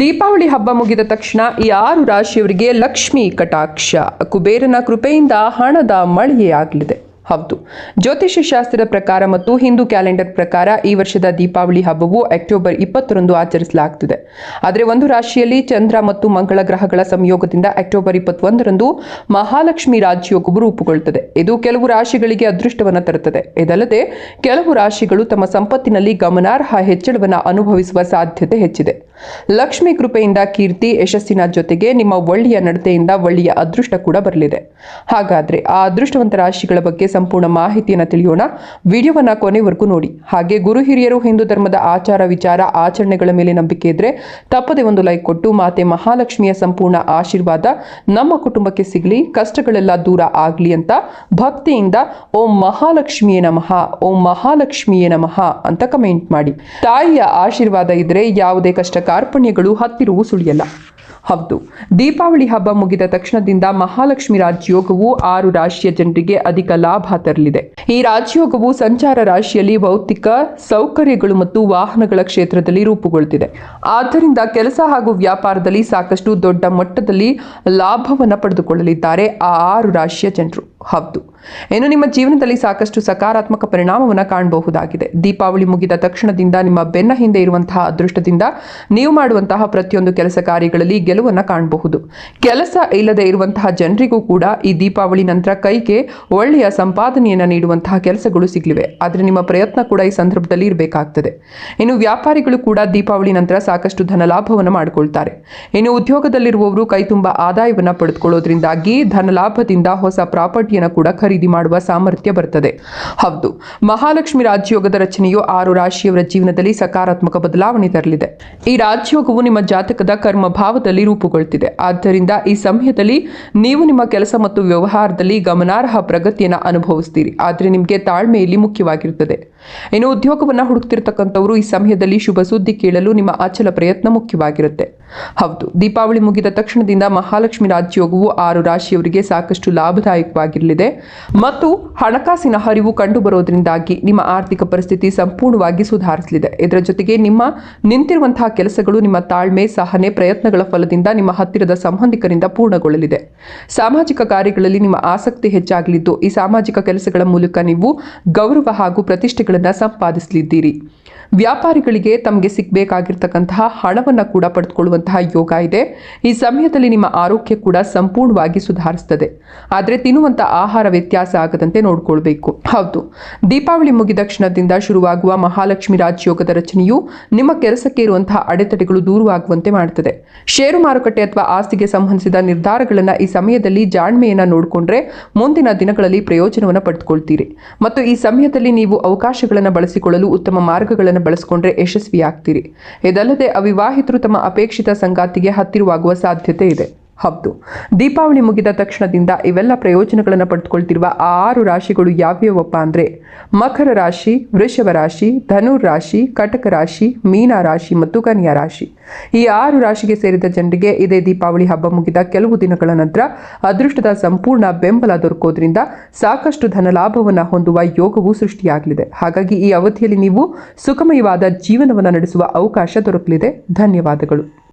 ದೀಪಾವಳಿ ಹಬ್ಬ ಮುಗಿದ ತಕ್ಷಣ ಈ ಆರು ರಾಶಿಯವರಿಗೆ ಲಕ್ಷ್ಮಿ ಕಟಾಕ್ಷ. ಕುಬೇರನ ಕೃಪೆಯಿಂದ ಹಣದ ಮಳೆಯಾಗಲಿದೆ ಹೌದು. ಜ್ಯೋತಿಷ್ಯ ಶಾಸ್ತ್ರದ ಪ್ರಕಾರ ಮತ್ತು ಹಿಂದೂ ಕ್ಯಾಲೆಂಡರ್ ಪ್ರಕಾರ ಈ ವರ್ಷದ ದೀಪಾವಳಿ ಹಬ್ಬವು ಅಕ್ಟೋಬರ್ ಇಪ್ಪತ್ತರಂದು ಆಚರಿಸಲಾಗುತ್ತದೆ ಆದರೆ ಒಂದು ರಾಶಿಯಲ್ಲಿ ಚಂದ್ರ ಮತ್ತು ಮಂಗಳ ಗ್ರಹಗಳ ಸಂಯೋಗದಿಂದ ಅಕ್ಟೋಬರ್ ಇಪ್ಪತ್ತೊಂದರಂದು ಮಹಾಲಕ್ಷ್ಮಿ ರಾಜಯೋಗವು ರೂಪುಗೊಳ್ಳುತ್ತದೆ. ಇದು ಕೆಲವು ರಾಶಿಗಳಿಗೆ ಅದೃಷ್ಟವನ್ನು ತರುತ್ತದೆ. ಇದಲ್ಲದೆ ಕೆಲವು ರಾಶಿಗಳು ತಮ್ಮ ಸಂಪತ್ತಿನಲ್ಲಿ ಗಮನಾರ್ಹ ಹೆಚ್ಚಳವನ್ನು ಅನುಭವಿಸುವ ಸಾಧ್ಯತೆ ಹೆಚ್ಚಿದೆ. ಲಕ್ಷ್ಮಿ ಕೃಪೆಯಿಂದ ಕೀರ್ತಿ, ಯಶಸ್ಸಿನ ಜೊತೆಗೆ ನಿಮ್ಮ ಒಳ್ಳೆಯ ನಡತೆಯಿಂದ ಒಳ್ಳೆಯ ಅದೃಷ್ಟ ಕೂಡ ಬರಲಿದೆ. ಹಾಗಾದ್ರೆ ಆ ಅದೃಷ್ಟವಂತ ರಾಶಿಗಳ ಬಗ್ಗೆ ಸಂಪೂರ್ಣ ಮಾಹಿತಿಯನ್ನು ತಿಳಿಯೋಣ. ವಿಡಿಯೋವನ್ನ ಕೊನೆವರೆಗೂ ನೋಡಿ. ಹಾಗೆ ಗುರು ಹಿರಿಯರು, ಹಿಂದೂ ಧರ್ಮದ ಆಚಾರ ವಿಚಾರ, ಆಚರಣೆಗಳ ಮೇಲೆ ನಂಬಿಕೆ ಇದ್ರೆ ತಪ್ಪದೆ ಒಂದು ಲೈಕ್ ಕೊಟ್ಟು ಮಾತೆ ಮಹಾಲಕ್ಷ್ಮಿಯ ಸಂಪೂರ್ಣ ಆಶೀರ್ವಾದ ನಮ್ಮ ಕುಟುಂಬಕ್ಕೆ ಸಿಗಲಿ, ಕಷ್ಟಗಳೆಲ್ಲ ದೂರ ಆಗ್ಲಿ ಅಂತ ಭಕ್ತಿಯಿಂದ ಓಂ ಮಹಾಲಕ್ಷ್ಮಿಯೇ ನಮಃ, ಓಂ ಮಹಾಲಕ್ಷ್ಮಿಯೇ ನಮಃ ಅಂತ ಕಮೆಂಟ್ ಮಾಡಿ. ತಾಯಿಯ ಆಶೀರ್ವಾದ ಇದ್ರೆ ಯಾವುದೇ ಕಷ್ಟ ಕಾರ್ಪಣ್ಯಗಳು ಹತ್ತಿರವೂ ಸುಳಿಯಲ್ಲ. ಹೌದು, ದೀಪಾವಳಿ ಹಬ್ಬ ಮುಗಿದ ತಕ್ಷಣದಿಂದ ಮಹಾಲಕ್ಷ್ಮಿ ರಾಜ್ಯೋಗವು ಆರು ರಾಶಿಯ ಜನರಿಗೆ ಅಧಿಕ ಲಾಭ ತರಲಿದೆ. ಈ ರಾಜ್ಯೋಗವು ಸಂಚಾರ ರಾಶಿಯಲ್ಲಿ ಭೌತಿಕ ಸೌಕರ್ಯಗಳು ಮತ್ತು ವಾಹನಗಳ ಕ್ಷೇತ್ರದಲ್ಲಿ ರೂಪುಗೊಳ್ಳುತ್ತಿದೆ. ಆದ್ದರಿಂದ ಕೆಲಸ ಹಾಗೂ ವ್ಯಾಪಾರದಲ್ಲಿ ಸಾಕಷ್ಟು ದೊಡ್ಡ ಮಟ್ಟದಲ್ಲಿ ಲಾಭವನ್ನು ಪಡೆದುಕೊಳ್ಳಲಿದ್ದಾರೆ ಆ ಆರು ರಾಶಿಯ ಜನರು. ಹೌದು ಇನ್ನು ನಿಮ್ಮ ಜೀವನದಲ್ಲಿ ಸಾಕಷ್ಟು ಸಕಾರಾತ್ಮಕ ಪರಿಣಾಮವನ್ನು ಕಾಣಬಹುದಾಗಿದೆ. ದೀಪಾವಳಿ ಮುಗಿದ ತಕ್ಷಣದಿಂದ ನಿಮ್ಮ ಬೆನ್ನ ಹಿಂದೆ ಇರುವಂತಹ ಅದೃಷ್ಟದಿಂದ ನೀವು ಮಾಡುವಂತಹ ಪ್ರತಿಯೊಂದು ಕೆಲಸ ಕಾರ್ಯಗಳಲ್ಲಿ ಗೆಲುವನ್ನು ಕಾಣಬಹುದು. ಕೆಲಸ ಇಲ್ಲದೆ ಇರುವಂತಹ ಜನರಿಗೂ ಕೂಡ ಈ ದೀಪಾವಳಿ ನಂತರ ಕೈಗೆ ಒಳ್ಳೆಯ ಸಂಪಾದನೆಯನ್ನು ನೀಡುವಂತಹ ಕೆಲಸಗಳು ಸಿಗಲಿವೆ. ಆದರೆ ನಿಮ್ಮ ಪ್ರಯತ್ನ ಕೂಡ ಈ ಸಂದರ್ಭದಲ್ಲಿ ಇರಬೇಕಾಗ್ತದೆ. ಇನ್ನು ವ್ಯಾಪಾರಿಗಳು ಕೂಡ ದೀಪಾವಳಿ ನಂತರ ಸಾಕಷ್ಟು ಧನ ಲಾಭವನ್ನು ಮಾಡಿಕೊಳ್ತಾರೆ. ಇನ್ನು ಉದ್ಯೋಗದಲ್ಲಿರುವವರು ಕೈ ತುಂಬ ಆದಾಯವನ್ನು ಪಡೆದುಕೊಳ್ಳೋದ್ರಿಂದಾಗಿ ಧನ ಲಾಭದಿಂದ ಹೊಸ ಪ್ರಾಪರ್ಟಿಯನ್ನು ಕೂಡ ಖರೀದಿ ಮಾಡುವ ಸಾಮರ್ಥ್ಯ ಬರ್ತದೆ ಹೌದು, ಮಹಾಲಕ್ಷ್ಮಿ ರಾಜಯೋಗದ ರಚನೆಯು ಆರು ರಾಶಿಯವರ ಜೀವನದಲ್ಲಿ ಸಕಾರಾತ್ಮಕ ಬದಲಾವಣೆ ತರಲಿದೆ. ಈ ರಾಜಯೋಗವು ನಿಮ್ಮ ಜಾತಕದ ಕರ್ಮ ಭಾವದಲ್ಲಿ ರೂಪುಗೊಳ್ತಿದೆ ಆದ್ದರಿಂದ ಈ ಸಮಯದಲ್ಲಿ ನೀವು ನಿಮ್ಮ ಕೆಲಸ ಮತ್ತು ವ್ಯವಹಾರದಲ್ಲಿ ಗಮನಾರ್ಹ ಪ್ರಗತಿಯನ್ನು ಅನುಭವಿಸ್ತೀರಿ. ಆದರೆ ನಿಮಗೆ ತಾಳ್ಮೆಯಲ್ಲಿ ಮುಖ್ಯವಾಗಿರುತ್ತದೆ. ಇನ್ನು ಉದ್ಯೋಗವನ್ನು ಹುಡುಕ್ತಿರ್ತಕ್ಕಂಥವರು ಈ ಸಮಯದಲ್ಲಿ ಶುಭ ಸುದ್ದಿ ಕೇಳಲು ನಿಮ್ಮ ಅಚಲ ಪ್ರಯತ್ನ ಮುಖ್ಯವಾಗಿರುತ್ತೆ. ಹೌದು, ದೀಪಾವಳಿ ಮುಗಿದ ತಕ್ಷಣದಿಂದ ಮಹಾಲಕ್ಷ್ಮಿ ರಾಜ್ಯೋಗವು ಆರು ರಾಶಿಯವರಿಗೆ ಸಾಕಷ್ಟು ಲಾಭದಾಯಕವಾಗಿರಲಿದೆ. ಮತ್ತು ಹಣಕಾಸಿನ ಹರಿವು ಕಂಡುಬರೋದ್ರಿಂದಾಗಿ ನಿಮ್ಮ ಆರ್ಥಿಕ ಪರಿಸ್ಥಿತಿ ಸಂಪೂರ್ಣವಾಗಿ ಸುಧಾರಿಸಲಿದೆ. ಇದರ ಜೊತೆಗೆ ನಿಮ್ಮ ನಿಂತಿರುವಂತಹ ಕೆಲಸಗಳು ನಿಮ್ಮ ತಾಳ್ಮೆ, ಸಹನೆ, ಪ್ರಯತ್ನಗಳ ಫಲದಿಂದ ನಿಮ್ಮ ಹತ್ತಿರದ ಸಂಬಂಧಿಕರಿಂದ ಪೂರ್ಣಗೊಳ್ಳಲಿದೆ. ಸಾಮಾಜಿಕ ಕಾರ್ಯಗಳಲ್ಲಿ ನಿಮ್ಮ ಆಸಕ್ತಿ ಹೆಚ್ಚಾಗಲಿದ್ದು, ಈ ಸಾಮಾಜಿಕ ಕೆಲಸಗಳ ಮೂಲಕ ನೀವು ಗೌರವ ಹಾಗೂ ಪ್ರತಿಷ್ಠೆಗಳನ್ನು ಸಂಪಾದಿಸಲಿದ್ದೀರಿ. ವ್ಯಾಪಾರಿಗಳಿಗೆ ತಮಗೆ ಸಿಗಬೇಕಾಗಿರ್ತಕ್ಕಂತಹ ಹಣವನ್ನು ಕೂಡ ಪಡೆದುಕೊಳ್ಳುವಂತಹ ಯೋಗ ಇದೆ. ಈ ಸಮಯದಲ್ಲಿ ನಿಮ್ಮ ಆರೋಗ್ಯ ಕೂಡ ಸಂಪೂರ್ಣವಾಗಿ ಸುಧಾರಿಸ್ತದೆ. ಆದರೆ ತಿನ್ನುವಂಥ ಆಹಾರ ವ್ಯತ್ಯಾಸ ಆಗದಂತೆ ನೋಡಿಕೊಳ್ಬೇಕು. ಹೌದು. ದೀಪಾವಳಿ ಮುಗಿದ ಕ್ಷಣದಿಂದ ಶುರುವಾಗುವ ಮಹಾಲಕ್ಷ್ಮಿ ರಾಜಯೋಗದ ರಚನೆಯು ನಿಮ್ಮ ಕೆಲಸಕ್ಕೆ ಇರುವಂತಹ ಅಡೆತಡೆಗಳು ದೂರವಾಗುವಂತೆ ಮಾಡುತ್ತದೆ ಷೇರು ಮಾರುಕಟ್ಟೆ ಅಥವಾ ಆಸ್ತಿಗೆ ಸಂಬಂಧಿಸಿದ ನಿರ್ಧಾರಗಳನ್ನು ಈ ಸಮಯದಲ್ಲಿ ಜಾಣ್ಮೆಯನ್ನು ನೋಡಿಕೊಂಡ್ರೆ ಮುಂದಿನ ದಿನಗಳಲ್ಲಿ ಪ್ರಯೋಜನವನ್ನು ಪಡೆದುಕೊಳ್ತೀರಿ ಮತ್ತು ಈ ಸಮಯದಲ್ಲಿ ನೀವು ಅವಕಾಶಗಳನ್ನು ಬಳಸಿಕೊಳ್ಳಲು ಉತ್ತಮ ಮಾರ್ಗಗಳನ್ನು ಬಳಸಿಕೊಂಡ್ರೆ ಯಶಸ್ವಿಯಾಗ್ತೀರಿ. ಇದಲ್ಲದೆ ಅವಿವಾಹಿತರು ತಮ್ಮ ಅಪೇಕ್ಷಿತ ಸಂಗಾತಿಗೆ ಹತ್ತಿರವಾಗುವ ಸಾಧ್ಯತೆ ಇದೆ. ಹೌದು ದೀಪಾವಳಿ ಮುಗಿದ ತಕ್ಷಣದಿಂದ ಇವೆಲ್ಲ ಪ್ರಯೋಜನಗಳನ್ನು ಪಡೆದುಕೊಳ್ತಿರುವ ಆರು ರಾಶಿಗಳು ಯಾವ್ಯಾವಪ್ಪ ಅಂದರೆ ಮಕರ ರಾಶಿ, ವೃಷಭ ರಾಶಿ, ಧನುರ್ ರಾಶಿ, ಕಟಕ ರಾಶಿ, ಮೀನ ರಾಶಿ ಮತ್ತು ಕನ್ಯಾ ರಾಶಿ. ಈ ಆರು ರಾಶಿಗೆ ಸೇರಿದ ಜನರಿಗೆ ಇದೇ ದೀಪಾವಳಿ ಹಬ್ಬ ಮುಗಿದ ಕೆಲವು ದಿನಗಳ ನಂತರ ಅದೃಷ್ಟದ ಸಂಪೂರ್ಣ ಬೆಂಬಲ ದೊರಕೋದ್ರಿಂದ ಸಾಕಷ್ಟು ಧನ ಲಾಭವನ್ನು ಹೊಂದುವ ಯೋಗವು ಸೃಷ್ಟಿಯಾಗಲಿದೆ. ಹಾಗಾಗಿ ಈ ಅವಧಿಯಲ್ಲಿ ನೀವು ಸುಖಮಯವಾದ ಜೀವನವನ್ನು ನಡೆಸುವ ಅವಕಾಶ ದೊರಕಲಿದೆ. ಧನ್ಯವಾದಗಳು.